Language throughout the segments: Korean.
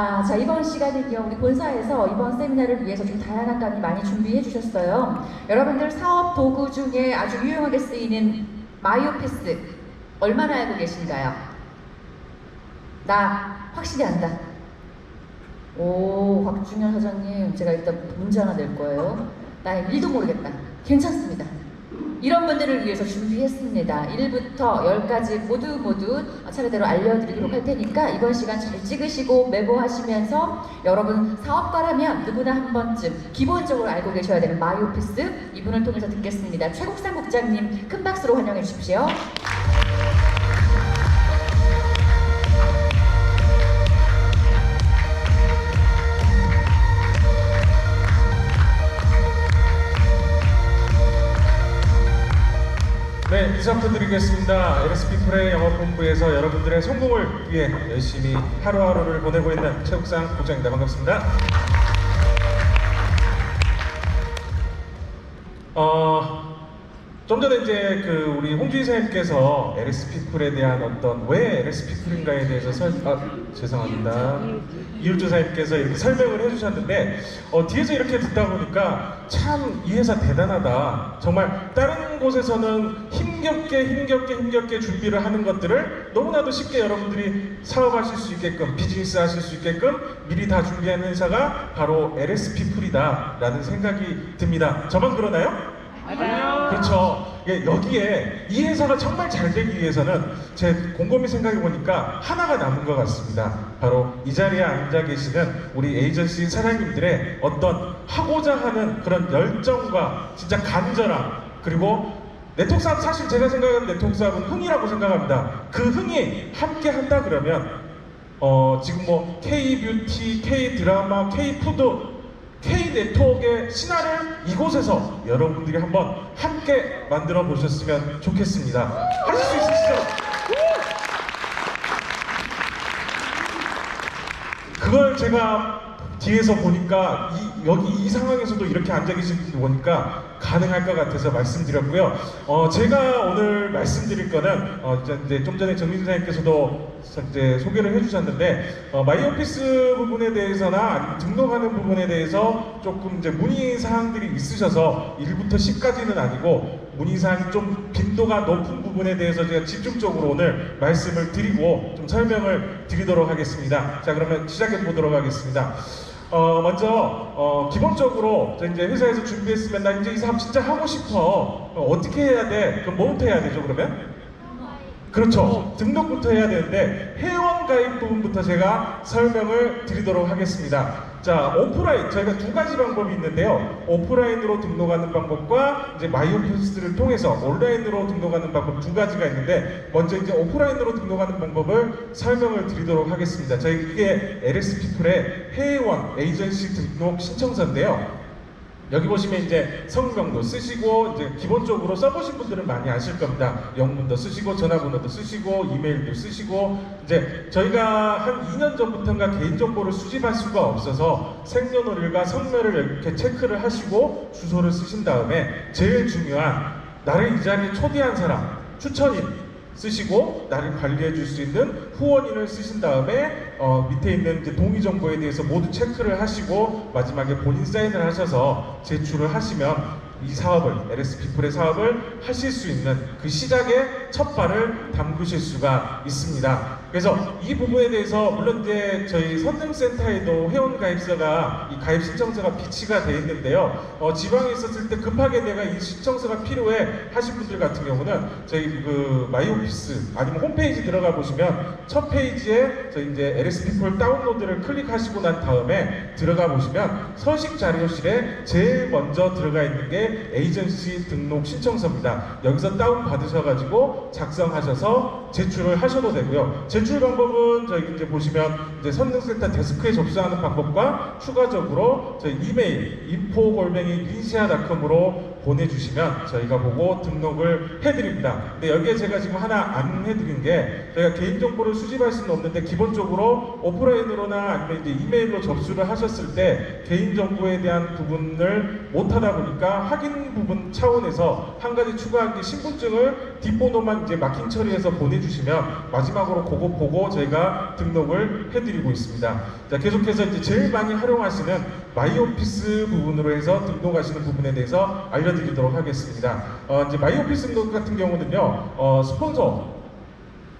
아, 자, 이번 시간은요, 우리 본사에서 이번 세미나를 위해서 좀 다양한 강의 많이 준비해 주셨어요. 여러분들 사업 도구 중에 아주 유용하게 쓰이는 마이오패스 얼마나 알고 계신가요? 나 확실히 안다. 오, 곽중현 사장님, 제가 일단 문제 하나 낼 거예요. 나 일도 모르겠다. 괜찮습니다. 이런 분들을 위해서 준비했습니다. 1부터 10까지 모두 모두 차례대로 알려드리도록 할 테니까 이번 시간 잘 찍으시고 메모하시면서 여러분 사업가라면 누구나 한 번쯤 기본적으로 알고 계셔야 되는 마이오피스 이분을 통해서 듣겠습니다. 최국상 국장님 큰 박수로 환영해 주십시오. 부탁드리겠습니다. LS피플의 영업본부에서 여러분들의 성공을 위해 열심히 하루하루를 보내고 있는 최국상 국장입니다. 반갑습니다. 어, 좀 전에 이제 그 우리 홍주희 선생님께서 LS피플에 대한 어떤 왜 LS피플인가에 대해서 설, 아, 죄송합니다. 이율주 사님께서 이렇게 설명을 해주셨는데 어, 뒤에서 이렇게 듣다 보니까 참 이 회사 대단하다. 정말 다른 곳에서는 힘겹게 힘겹게 힘겹게 준비를 하는 것들을 너무나도 쉽게 여러분들이 사업하실 수 있게끔 비즈니스 하실 수 있게끔 미리 다 준비한 회사가 바로 LS피플이다라는 생각이 듭니다. 저만 그러나요? 그렇죠. 예, 여기에 이 회사가 정말 잘 되기 위해서는 제 곰곰이 생각해 보니까 하나가 남은 것 같습니다. 바로 이 자리에 앉아 계시는 우리 에이전시 사장님들의 어떤 하고자 하는 그런 열정과 진짜 간절함 그리고 네트워크 사업 사실 제가 생각하는 네트워크 사업은 흥이라고 생각합니다. 그 흥이 함께 한다 그러면 어, 지금 뭐 K 뷰티, K 드라마, K 푸드 K 네트워크의 신화를 이곳에서 여러분들이 한번 함께 만들어 보셨으면 좋겠습니다. 하실 수 있으시죠? 그걸 제가 뒤에서 보니까 이, 여기 이 상황에서도 이렇게 앉아 분 보니까 가능할 것 같아서 말씀드렸고요. 어, 제가 오늘 말씀드릴 거는 어, 이제- 좀 전에 정민 선생님께서도 이제 소개를 해주셨는데 어, 마이오피스 부분에 대해서나 등록하는 부분에 대해서 조금 이제 문의 사항들이 있으셔서 1부터 10까지는 아니고 문의 사항이 좀 빈도가 높은 부분에 대해서 제가 집중적으로 오늘 말씀을 드리고 좀 설명을 드리도록 하겠습니다. 자 그러면 시작해 보도록 하겠습니다. 어, 먼저 어, 기본적으로 저 이제 회사에서 준비했으면 나 이제 이 사업 진짜 하고 싶어. 어, 떻게 해야 돼? 그럼 뭐부터 해야 되죠 그러면? 그렇죠. 등록부터 해야 되는데 회원 가입 부분부터 제가 설명을 드리도록 하겠습니다. 자, 오프라인 저희가 두 가지 방법이 있는데요. 오프라인으로 등록하는 방법과 이제 마이오피스를 통해서 온라인으로 등록하는 방법 두 가지가 있는데 먼저 이제 오프라인으로 등록하는 방법을 설명을 드리도록 하겠습니다. 저희 이게 LS피플의 회원 에이전시 등록 신청서인데요. 여기 보시면 이제 성명도 쓰시고 이제 기본적으로 써보신 분들은 많이 아실 겁니다. 영문도 쓰시고 전화번호도 쓰시고 이메일도 쓰시고 이제 저희가 한 2년 전부터인가 개인정보를 수집할 수가 없어서 생년월일과 성매를 이렇게 체크를 하시고 주소를 쓰신 다음에 제일 중요한 나를 이 자리에 초대한 사람 추천인 쓰시고 나를 관리해 줄 수 있는 후원인을 쓰신 다음에 어, 밑에 있는 이제 동의 정보에 대해서 모두 체크를 하시고 마지막에 본인 사인을 하셔서 제출을 하시면 이 사업을 LS 피플의 사업을 하실 수 있는 그 시작의 첫 발을 담그실 수가 있습니다. 그래서 이 부분에 대해서 물론 이제 저희 선능센터에도 회원 가입서가 이 가입 신청서가 비치가 돼 있는데요. 어, 지방에 있었을 때 급하게 내가 이 신청서가 필요해 하신 분들 같은 경우는 저희 그 마이오피스 아니면 홈페이지 들어가 보시면 첫 페이지에 저희 이제 LS 피플 다운로드를 클릭하시고 난 다음에 들어가 보시면 서식 자료실에 제일 먼저 들어가 있는 게 에이전시 등록 신청서입니다. 여기서 다운 받으셔가지고 작성하셔서 제출을 하셔도 되고요. 제출 방법은 저희 이제 보시면 이제 선능센터 데스크에 접수하는 방법과 추가적으로 저희 이메일 info 골뱅이 민시아닷컴으로 보내주시면 저희가 보고 등록을 해드립니다. 근데 여기에 제가 지금 하나 안 해드린 게 저희가 개인정보를 수집할 수는 없는데 기본적으로 오프라인으로나 아니면 이제 이메일로 접수를 하셨을 때 개인정보에 대한 부분을 못하다 보니까 확인 부분 차원에서 한 가지 추가한 게 신분증을 뒷번호만 이제 마킹 처리해서 보내주시면 마지막으로 그거 보고 저희가 등록을 해드리고 있습니다. 자, 계속해서 이제 제일 많이 활용하시는 마이오피스 부분으로 해서 등록하시는 부분에 대해서 알려드 리도록 하겠습니다. 어, 이제 마이오피스 같은 경우는요, 어, 스폰서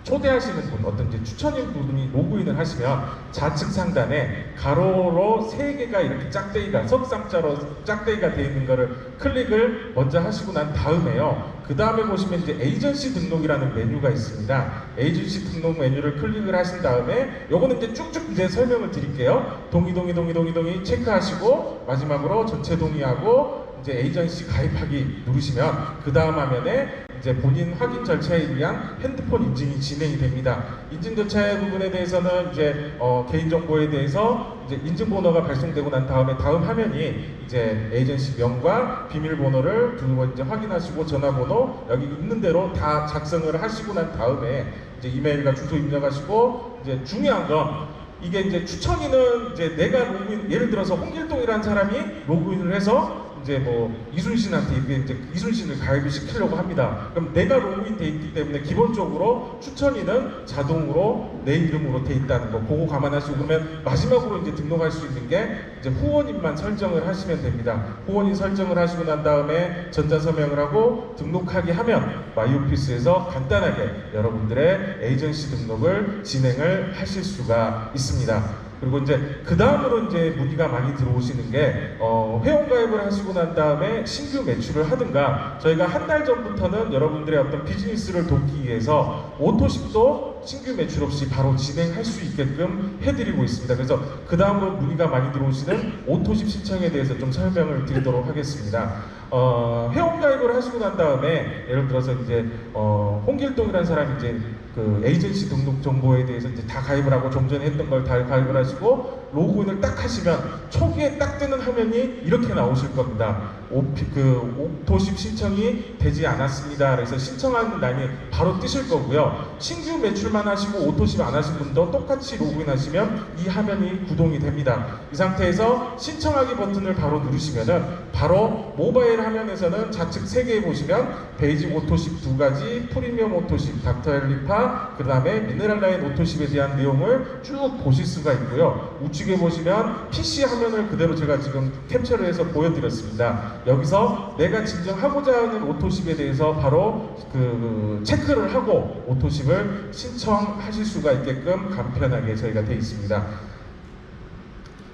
초대하시는 분, 어떤 이제 추천인 분이 로그인을 하시면 좌측 상단에 가로로 세 개가 이렇게 짝대기가 석상자로 짝대기가 되어 있는 거를 클릭을 먼저 하시고 난 다음에요. 그 다음에 보시면 이제 에이전시 등록이라는 메뉴가 있습니다. 에이전시 등록 메뉴를 클릭을 하신 다음에 요거는 이제 쭉쭉 이제 설명을 드릴게요. 동의 동의 동의 동의 동의 체크하시고 마지막으로 전체 동의하고 이제 에이전시 가입하기 누르시면 그 다음 화면에 이제 본인 확인 절차에 의한 핸드폰 인증이 진행이 됩니다. 인증 절차의 부분에 대해서는 이제 어, 개인정보에 대해서 이제 인증번호가 발송되고 난 다음에 다음 화면이 이제 에이전시 명과 비밀번호를 두번 이제 확인하시고 전화번호 여기 있는 대로 다 작성을 하시고 난 다음에 이제 이메일과 주소 입력하시고 이제 중요한 건 이게 이제 추천인은 이제 내가 로그인 예를 들어서 홍길동이라는 사람이 로그인을 해서 이제 뭐 이순신한테 이제 이순신을 가입을 시키려고 합니다. 그럼 내가 로그인 돼 있기 때문에 기본적으로 추천인은 자동으로 내 이름으로 돼 있다는 거 그거 감안하시고 그러면 마지막으로 이제 등록할 수 있는 게 이제 후원인만 설정을 하시면 됩니다. 후원인 설정을 하시고 난 다음에 전자 서명을 하고 등록하기 하면 마이오피스에서 간단하게 여러분들의 에이전시 등록을 진행을 하실 수가 있습니다. 그리고 이제 그 다음으로 이제 문의가 많이 들어오시는 게 어, 회원 가입을 하시고 난 다음에 신규 매출을 하든가 저희가 한 달 전부터는 여러분들의 어떤 비즈니스를 돕기 위해서 오토십도 신규 매출 없이 바로 진행할 수 있게끔 해드리고 있습니다. 그래서 그 다음으로 문의가 많이 들어오시는 오토십 신청에 대해서 좀 설명을 드리도록 하겠습니다. 어, 회원 가입을 하시고 난 다음에 예를 들어서 이제 어, 홍길동이라는 사람이 이제 그 에이전시 등록 정보에 대해서 이제 다 가입을 하고 좀 전에 했던 걸 다 가입을 하시고 로그인을 딱 하시면 초기에 딱 뜨는 화면이 이렇게 나오실 겁니다. 오피, 그 오토십 신청이 되지 않았습니다. 그래서 신청하는 라인이 바로 뜨실 거고요. 신규 매출 만 하시고 오토십 안 하신 분도 똑같이 로그인 하시면 이 화면이 구동이 됩니다. 이 상태에서 신청하기 버튼을 바로 누르시면은 바로 모바일 화면에서는 좌측 세 개에 보시면 베이직 오토십 두 가지, 프리미엄 오토십, 닥터 엘리파, 그 다음에 미네랄 라인 오토십에 대한 내용을 쭉 보실 수가 있고요. 우측에 보시면 PC 화면을 그대로 제가 지금 캡처를 해서 보여드렸습니다. 여기서 내가 진정 하고자 하는 오토십에 대해서 바로 그 체크를 하고 오토십을 신청 하실 수가 있게끔 간편하게 저희가 되어 있습니다.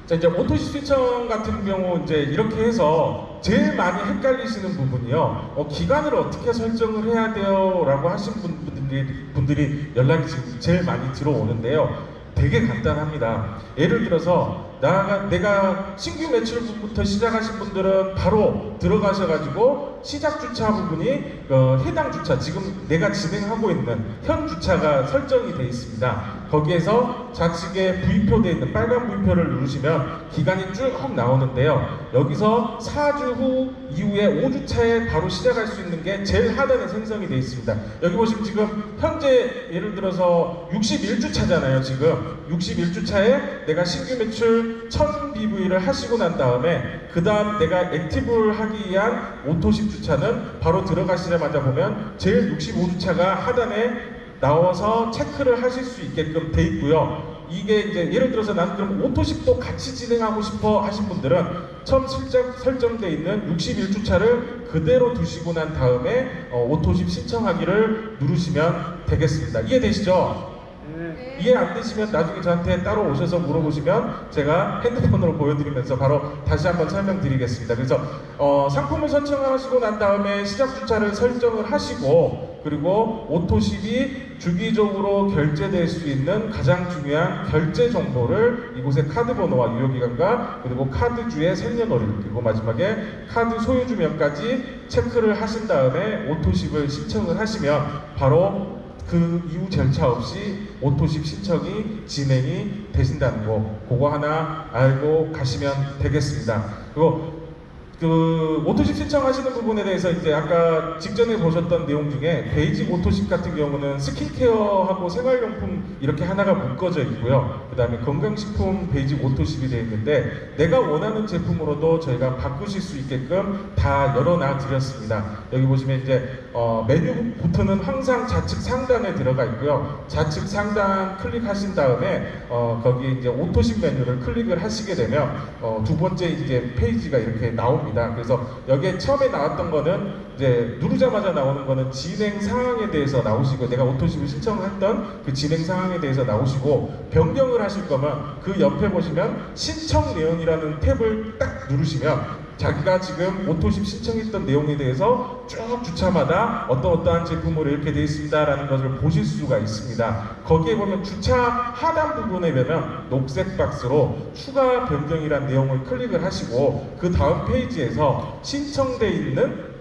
자 이제 오토시 신청 같은 경우 이제 이렇게 해서 제일 많이 헷갈리시는 부분이요. 어, 기간을 어떻게 설정을 해야 돼요?라고 하신 분- 분들이 분들이 연락이 제일 많이 들어오는데요. 되게 간단합니다. 예를 들어서 나가 내가 신규 매출부터 시작하신 분들은 바로 들어가셔가지고 시작 주차 부분이 어, 해당 주차 지금 내가 진행하고 있는 현 주차가 설정이 되어 있습니다. 거기에서 좌측에 V표되어 있는 빨간 V표를 누르시면 기간이 쭉 나오는데요. 여기서 4주 후 이후에 5주차에 바로 시작할 수 있는 게 제일 하단에 생성이 되어 있습니다. 여기 보시면 지금 현재 예를 들어서 61주차잖아요. 지금 61주차에 내가 신규 매출 1000BV를 하시고 난 다음에 그 다음 내가 액티브를 하기 위한 오토십 주차는 바로 들어가시자마자 보면 제일 65주차가 하단에 나와서 체크를 하실 수 있게끔 돼 있고요. 이게 이제 예를 들어서 나는 그럼 오토십도 같이 진행하고 싶어 하신 분들은 처음 설정, 설정돼 있는 61주차를 그대로 두시고 난 다음에 어, 오토십 신청하기를 누르시면 되겠습니다. 이해되시죠? 이해 안 되시면 나중에 저한테 따로 오셔서 물어보시면 제가 핸드폰으로 보여드리면서 바로 다시 한번 설명드리겠습니다. 그래서 어, 상품을 선정하시고 난 다음에 시작 주차를 설정을 하시고 그리고 오토십이 주기적으로 결제될 수 있는 가장 중요한 결제 정보를 이곳에 카드 번호와 유효기간과 그리고 카드주의 생년월일 그리고 마지막에 카드 소유주 명까지 체크를 하신 다음에 오토십을 신청을 하시면 바로 그 이후 절차 없이 오토십 신청이 진행이 되신다는 거 그거 하나 알고 가시면 되겠습니다. 그리고 그 모토십 신청하시는 부분에 대해서 이제 아까 직전에 보셨던 내용 중에 베이지 모토십 같은 경우는 스킨케어하고 생활용품 이렇게 하나가 묶어져 있고요. 그 다음에 건강식품 베이지 모토십이 되어 있는데 내가 원하는 제품으로도 저희가 바꾸실 수 있게끔 다 열어놔 드렸습니다. 여기 보시면 이제 어, 메뉴 부터는 항상 좌측 상단에 들어가 있고요. 좌측 상단 클릭하신 다음에 어, 거기 이제 오토십 메뉴를 클릭을 하시게 되면 어, 두 번째 이제 페이지가 이렇게 나옵니다. 그래서 여기에 처음에 나왔던 거는 이제 누르자마자 나오는 거는 진행 상황에 대해서 나오시고 내가 오토십을 신청했던 그 진행 상황에 대해서 나오시고 변경을 하실 거면 그 옆에 보시면 신청 내용이라는 탭을 딱 누르시면 자기가 지금 오토십 신청했던 내용에 대해서 쭉 주차마다 어떤 어떠한 제품으로 이렇게 되어 있습니다라는 것을 보실 수가 있습니다. 거기에 보면 주차 하단 부분에 보면 녹색 박스로 추가 변경이란 내용을 클릭을 하시고 그 다음 페이지에서 신청돼 있는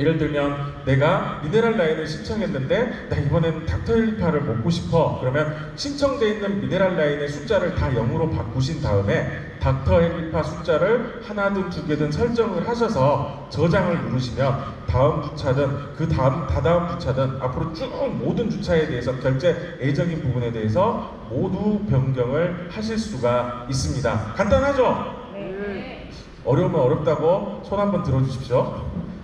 예를 들면 내가 미네랄 라인을 신청했는데 나 이번엔 닥터 헬리파를 먹고 싶어 그러면 신청돼 있는 미네랄 라인의 숫자를 다 0으로 바꾸신 다음에 닥터 헬리파 숫자를 하나든 두 개든 설정을 하셔서 저장을 누르시면 다음 주차든 그 다음 다다음 주차든 앞으로 쭉 모든 주차에 대해서 결제 예정인 부분에 대해서 모두 변경을 하실 수가 있습니다 간단하죠? 어려우면 어렵다고 손 한번 들어주십시오.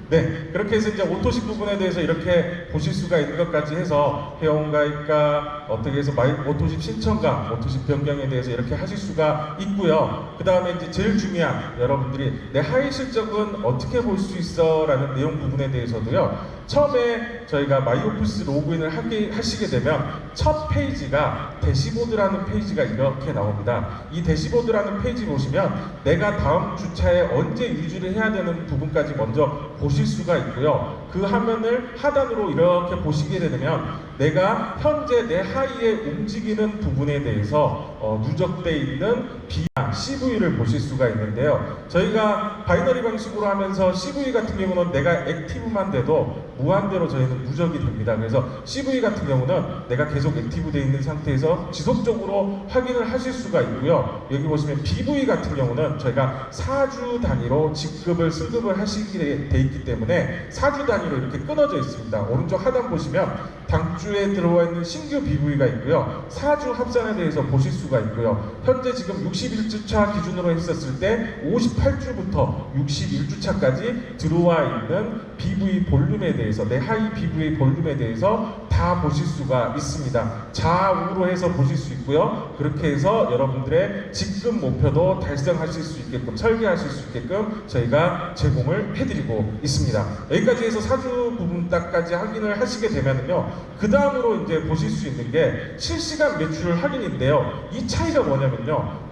네, 그렇게 해서 이제 오토식 부분에 대해서 이렇게 보실 수가 있는 것까지 해서 회원가입과 어떻게 해서 마이 오토식 신청과 오토식 변경에 대해서 이렇게 하실 수가 있고요. 그 다음에 이제 제일 중요한 여러분들이 내 하위 실적은 어떻게 볼 수 있어 라는 내용 부분에 대해서도요. 처음에 저희가 마이오피스 로그인을 하게, 하시게 되면 첫 페이지가 대시보드라는 페이지가 이렇게 나옵니다. 이 대시보드라는 페이지 보시면 내가 다음 주차에 언제 유지를 해야 되는 부분까지 먼저 보실 수가 있고요. 그 화면을 하단으로 이렇게 보시게 되면 내가 현재 내 하위에 움직이는 부분에 대해서 어, 누적되어 있는 B나 CV를 보실 수가 있는데요. 저희가 바이너리 방식으로 하면서 CV 같은 경우는 내가 액티브만 돼도 무한대로 저희는 누적이 됩니다. 그래서 CV 같은 경우는 내가 계속 액티브 되어 있는 상태에서 지속적으로 확인을 하실 수가 있고요. 여기 보시면 BV 같은 경우는 저희가 4주 단위로 직급을 승급을 하시게 돼 있기 때문에 4주 단위 로 이렇게 끊어져 있습니다. 오른쪽 하단 보시면 당주에 들어와 있는 신규 BV가 있고요. 4주 합산에 대해서 보실 수가 있고요. 현재 지금 61주차 기준으로 했었을 때 58주부터 61주차까지 들어와 있는 BV 볼륨에 대해서 내 하위 BV 볼륨에 대해서 다 보실 수가 있습니다. 좌우로 해서 보실 수 있고요. 그렇게 해서 여러분들의 직급 목표도 달성하실 수 있게끔 설계하실 수 있게끔 저희가 제공을 해드리고 있습니다. 여기까지 해서 사주 부분까지 확인을 하시게 되면은요. 그 다음으로 이제 보실 수 있는 게 실시간 매출 확인인데요. 이 차이가 뭐냐면요.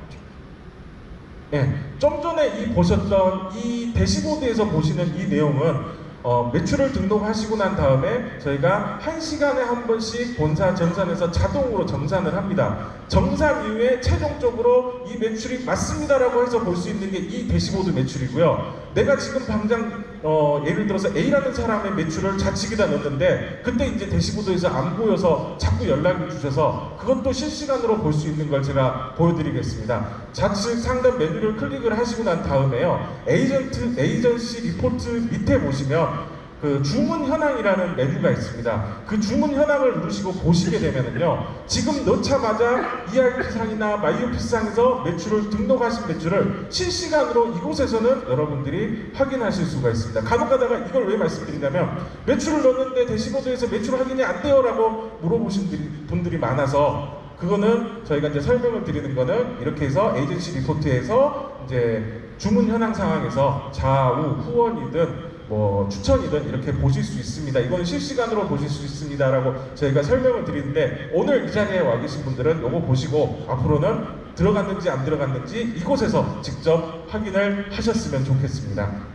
예, 좀 전에 이 보셨던 이 대시보드에서 보시는 이 내용은 어, 매출을 등록하시고 난 다음에 저희가 한 시간에 한 번씩 본사 정산에서 자동으로 정산을 합니다. 정산 이후에 최종적으로 이 매출이 맞습니다라고 해서 볼 수 있는 게 이 대시보드 매출이고요. 내가 지금 당장 어, 예를 들어서 A라는 사람의 매출을 좌측에다 넣었는데 그때 이제 대시보드에서 안 보여서 자꾸 연락을 주셔서 그것도 실시간으로 볼 수 있는 걸 제가 보여드리겠습니다. 좌측 상단 메뉴를 클릭을 하시고 난 다음에요. 에이전트, 에이전시 리포트 밑에 보시면 그 주문 현황이라는 메뉴가 있습니다. 그 주문 현황을 누르시고 보시게 되면은요, 지금 넣자마자 ERP상이나 마이오피스상에서 매출을 등록하신 매출을 실시간으로 이곳에서는 여러분들이 확인하실 수가 있습니다. 간혹 가다가 이걸 왜 말씀드리냐면 매출을 넣었는데 대시보드에서 매출 확인이 안 돼요 라고 물어보신 분들이- 분들이 많아서 그거는 저희가 이제 설명을 드리는 거는 이렇게 해서 에이전시 리포트에서 이제 주문 현황 상황에서 좌우 후원이든 뭐 추천이든 이렇게 보실 수 있습니다. 이거는 실시간으로 보실 수 있습니다라고 저희가 설명을 드리는데 오늘 이 자리에 와 계신 분들은 이거 보시고 앞으로는 들어갔는지 안 들어갔는지 이곳에서 직접 확인을 하셨으면 좋겠습니다.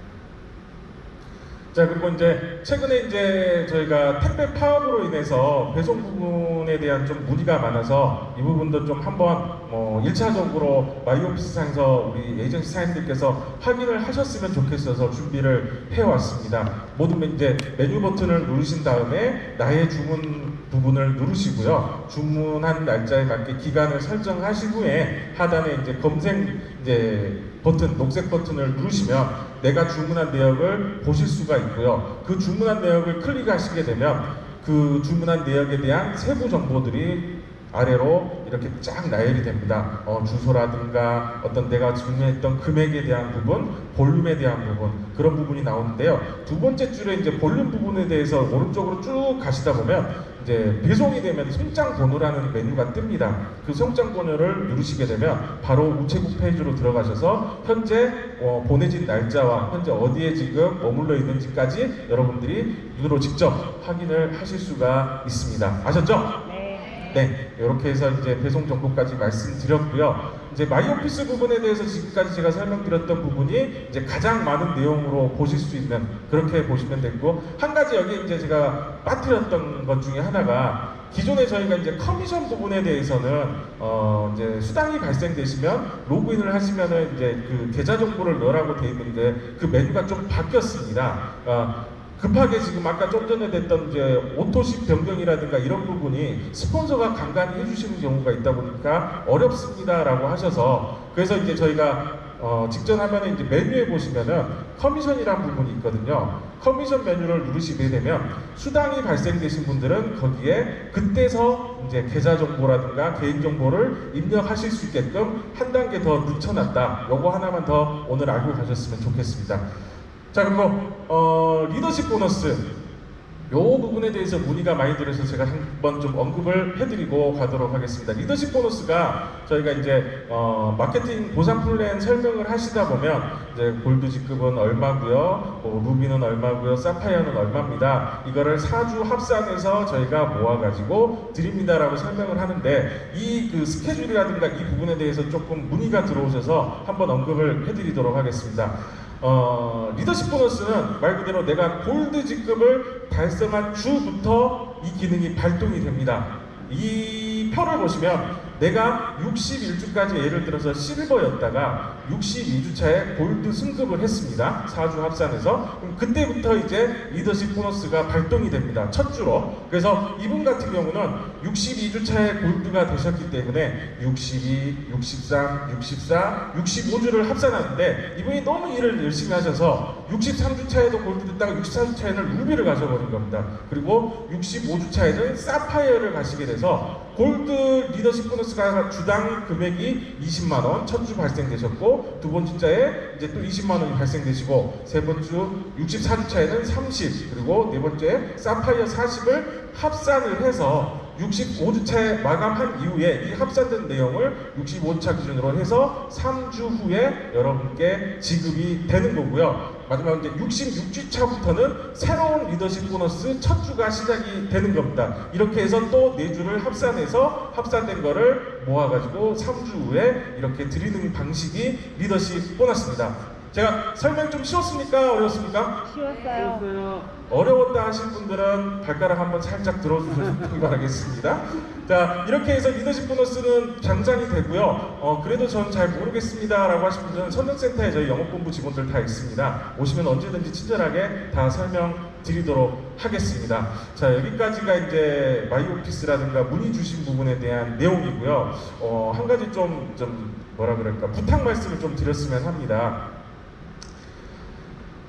자 그리고 이제 최근에 이제 저희가 택배 파업으로 인해서 배송 부분에 대한 좀 문의가 많아서 이 부분도 좀 한번 어, 1차적으로 마이오피스상에서 우리 에이전시 사장님들께서 확인을 하셨으면 좋겠어서 준비를 해왔습니다. 모든 이제 메뉴 버튼을 누르신 다음에 나의 주문 부분을 누르시고요. 주문한 날짜에 맞게 기간을 설정하신 후에 하단에 이제 검색 이제 버튼 녹색 버튼을 누르시면 내가 주문한 내역을 보실 수가 있고요. 그 주문한 내역을 클릭하시게 되면 그 주문한 내역에 대한 세부 정보들이 아래로 이렇게 쫙 나열이 됩니다. 어, 주소라든가 어떤 내가 주문했던 금액에 대한 부분, 볼륨에 대한 부분 그런 부분이 나오는데요. 두 번째 줄에 이제 볼륨 부분에 대해서 오른쪽으로 쭉 가시다 보면 이제 배송이 되면 송장 번호라는 메뉴가 뜹니다. 그 송장 번호를 누르시게 되면 바로 우체국 페이지로 들어가셔서 현재 어, 보내진 날짜와 현재 어디에 지금 머물러 있는지까지 여러분들이 눈으로 직접 확인을 하실 수가 있습니다. 아셨죠? 네, 이렇게 해서 이제 배송 정보까지 말씀드렸고요. 이제 마이오피스 부분에 대해서 지금까지 제가 설명드렸던 부분이 이제 가장 많은 내용으로 보실 수 있는 그렇게 보시면 됐고 한 가지 여기 이제 제가 빠뜨렸던 것 중에 하나가 기존에 저희가 이제 커미션 부분에 대해서는 어 이제 수당이 발생되시면 로그인을 하시면은 이제 그 계좌 정보를 넣으라고 돼 있는데 그 메뉴가 좀 바뀌었습니다. 어, 급하게 지금 아까 좀 전에 됐던 이제 오토식 변경이라든가 이런 부분이 스폰서가 간간히 해주시는 경우가 있다 보니까 어렵습니다라고 하셔서 그래서 이제 저희가 어, 직전 화면에 이제 메뉴에 보시면은 커미션이라는 부분이 있거든요. 커미션 메뉴를 누르시게 되면 수당이 발생되신 분들은 거기에 그때서 이제 계좌 정보라든가 개인 정보를 입력하실 수 있게끔 한 단계 더 늦춰놨다. 요거 하나만 더 오늘 알고 가셨으면 좋겠습니다. 자 그리고 어, 리더십 보너스 요 부분에 대해서 문의가 많이 들어서 제가 한번 좀 언급을 해드리고 가도록 하겠습니다. 리더십 보너스가 저희가 이제 어, 마케팅 보상 플랜 설명을 하시다 보면 이제 골드 직급은 얼마고요, 뭐 루비는 얼마고요, 사파이어는 얼마입니다. 이거를 사주 합산해서 저희가 모아가지고 드립니다라고 설명을 하는데 이 그 스케줄이라든가 이 부분에 대해서 조금 문의가 들어오셔서 한번 언급을 해드리도록 하겠습니다. 어, 리더십 보너스는 말 그대로 내가 골드 직급을 달성한 주부터 이 기능이 발동이 됩니다. 이 표를 보시면 내가 61주까지 예를 들어서 실버였다가 62주차에 골드 승급을 했습니다. 4주 합산해서. 그럼 그때부터 이제 리더십 보너스가 발동이 됩니다. 첫 주로. 그래서 이분 같은 경우는 62주차에 골드가 되셨기 때문에 62, 63, 64, 65주를 합산하는데 이분이 너무 일을 열심히 하셔서 63주차에도 골드 됐다가 64주차에는 루비를 가셔버린 겁니다. 그리고 65주차에는 사파이어를 가시게 돼서 골드 리더십 보너스가 주당 금액이 20만 원 첫주 발생되셨고 두 번째 주에 이제 또 20만 원이 발생되시고 세 번째 주 64주차에는 30 그리고 네 번째 사파이어 40을 합산을 해서 65주차에 마감한 이후에 이 합산된 내용을 65차 기준으로 해서 3주 후에 여러분께 지급이 되는 거고요. 마지막 이제 66주차부터는 새로운 리더십 보너스 첫 주가 시작이 되는 겁니다. 이렇게 해서 또네 주를 합산해서 합산된 거를 모아가지고 3주 후에 이렇게 드리는 방식이 리더십 보너스입니다. 제가 설명 좀 쉬웠습니까? 어려웠습니까? 쉬웠어요. 어려웠다 하신 분들은 발가락 한번 살짝 들어주시기 바라겠습니다. 자, 이렇게 해서 리더십 보너스는 장산이 되고요. 어, 그래도 저는 잘 모르겠습니다 라고 하신 분들은 선정센터에 저희 영업본부 직원들 다 있습니다. 오시면 언제든지 친절하게 다 설명 드리도록 하겠습니다. 자, 여기까지가 이제 마이오피스라든가 문의 주신 부분에 대한 내용이고요. 어, 한 가지 좀, 좀 뭐라 그럴까 부탁 말씀을 좀 드렸으면 합니다.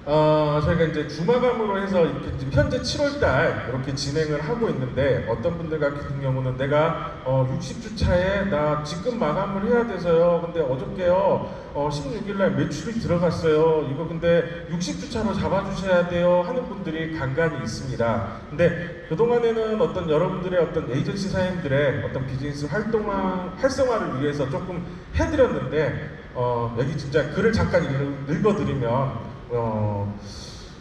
어, 저희가 이제 주마감으로 해서 현재 7월달 이렇게 진행을 하고 있는데 어떤 분들 같은 경우는 내가 어, 60주 차에 나 지금 마감을 해야 돼서요. 근데 어저께요 어, 16일날 매출이 들어갔어요. 이거 근데 60주 차로 잡아주셔야 돼요 하는 분들이 간간히 있습니다. 근데 그 동안에는 어떤 여러분들의 어떤 에이전시 사장님들의 어떤 비즈니스 활동화 활성화를 위해서 조금 해드렸는데 어, 여기 진짜 글을 잠깐 읽- 읽어드리면. 어,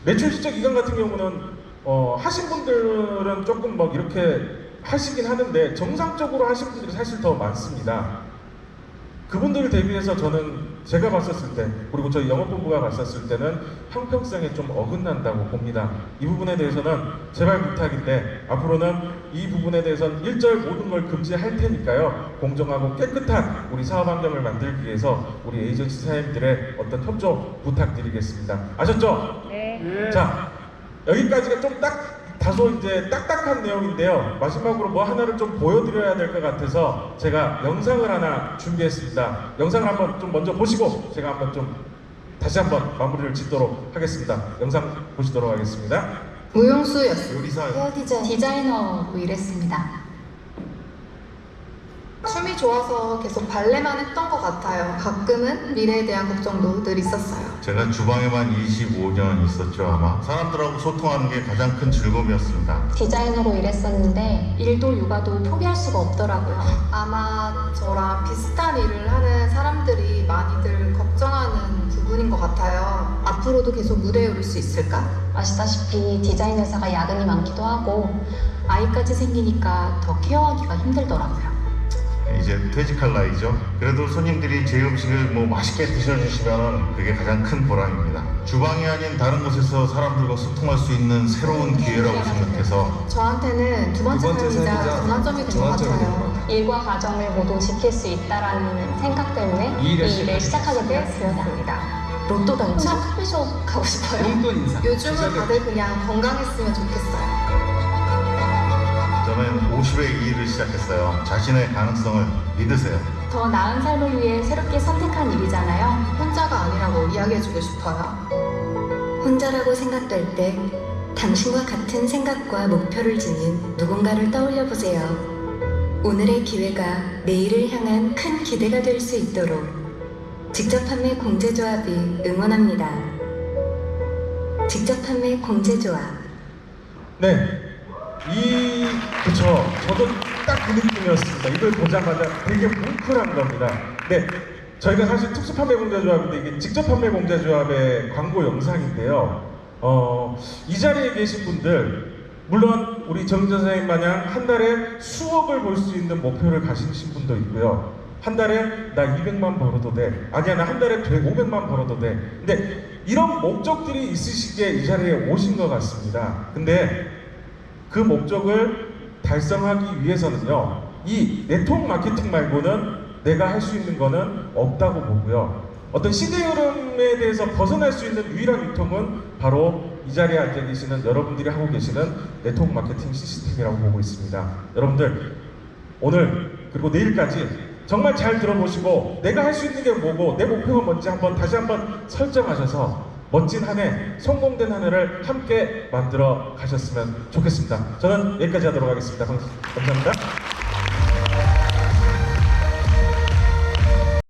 매출 실적 기간 같은 경우는 어, 하신 분들은 조금 막 이렇게 하시긴 하는데 정상적으로 하신 분들이 사실 더 많습니다. 그분들을 대비해서 저는 제가 봤었을 때 그리고 저희 영업본부가 봤었을 때는 형평성에 좀 어긋난다고 봅니다. 이 부분에 대해서는 제발 부탁인데 앞으로는 이 부분에 대해서는 일절 모든 걸 금지할 테니까요. 공정하고 깨끗한 우리 사업 환경을 만들기 위해서 우리 에이전시 사장님들의 어떤 협조 부탁드리겠습니다. 아셨죠? 네. 자 여기까지가 좀 딱 다소 이제 딱딱한 내용인데요. 마지막으로 뭐 하나를 좀 보여드려야 될 것 같아서 제가 영상을 하나 준비했습니다. 영상을 한번 좀 먼저 보시고 제가 한번 좀 다시 한번 마무리를 짓도록 하겠습니다. 영상 보시도록 하겠습니다. 무용수였어요. 요리사 헤어 디자인. 디자이너로 일했습니다. 춤이 좋아서 계속 발레만 했던 것 같아요. 가끔은 미래에 대한 걱정도 늘 있었어요. 제가 주방에만 25년 있었죠 아마 사람들하고 소통하는 게 가장 큰 즐거움이었습니다 디자이너로 일했었는데 일도 육아도 포기할 수가 없더라고요. 아마 저랑 비슷한 일을 하는 사람들이 많이들 것 같아요. 앞으로도 계속 무대에 오를 수 있을까? 아시다시피 디자인 회사가 야근이 많기도 하고 아이까지 생기니까 더 케어하기가 힘들더라고요. 이제 퇴직할 나이죠 그래도 손님들이 제 음식을 뭐 맛있게 드셔주시면 그게 가장 큰 보람입니다 주방이 아닌 다른 곳에서 사람들과 소통할 수 있는 새로운 기회라고 생각해서 저한테는 두 번째, 삶이자 전환점이 된 것 같아요. 일과 가정을 모두 지킬 수 있다라는 생각 때문에 이 일을 시작하게 되었습니다. 로또 당첨? 혼자 커피숍 가고 싶어요. 용돈 인상. 요즘은 다들 그냥 건강했으면 좋겠어요. 저는 50에 이 일을 시작했어요 자신의 가능성을 믿으세요 더 나은 삶을 위해 새롭게 선택한 일이잖아요. 혼자가 아니라고 이야기해주고 싶어요. 혼자라고 생각될 때 당신과 같은 생각과 목표를 지닌 누군가를 떠올려 보세요. 오늘의 기회가 내일을 향한 큰 기대가 될 수 있도록 직접 판매 공제조합이 응원합니다. 직접 판매 공제조합 네. 이, 그쵸. 저도 딱 그 느낌이었습니다. 이걸 보자마자 되게 뭉클한 겁니다. 네. 저희가 사실 특수 판매 공제조합인데 이게 직접 판매 공제조합의 광고 영상인데요. 어, 이 자리에 계신 분들, 물론 우리 정전 선생님 마냥 한 달에 수억을 벌수 있는 목표를 가지신 분도 있고요. 한 달에 나 200만 벌어도 돼. 아니야, 나 한 달에 500만 벌어도 돼. 근데 이런 목적들이 있으시기에 이 자리에 오신 것 같습니다. 근데 그 목적을 달성하기 위해서는요, 이 네트워크 마케팅 말고는 내가 할 수 있는 거는 없다고 보고요. 어떤 시대 흐름에 대해서 벗어날 수 있는 유일한 유통은 바로 이 자리에 앉아 계시는 여러분들이 하고 계시는 네트워크 마케팅 시스템이라고 보고 있습니다. 여러분들, 오늘 그리고 내일까지 정말 잘 들어보시고 내가 할 수 있는 게 뭐고 내 목표가 뭔지 한번 다시 한번 설정하셔서 멋진 한 해, 성공된 한 해를 함께 만들어 가셨으면 좋겠습니다. 저는 여기까지 하도록 하겠습니다. 감사합니다.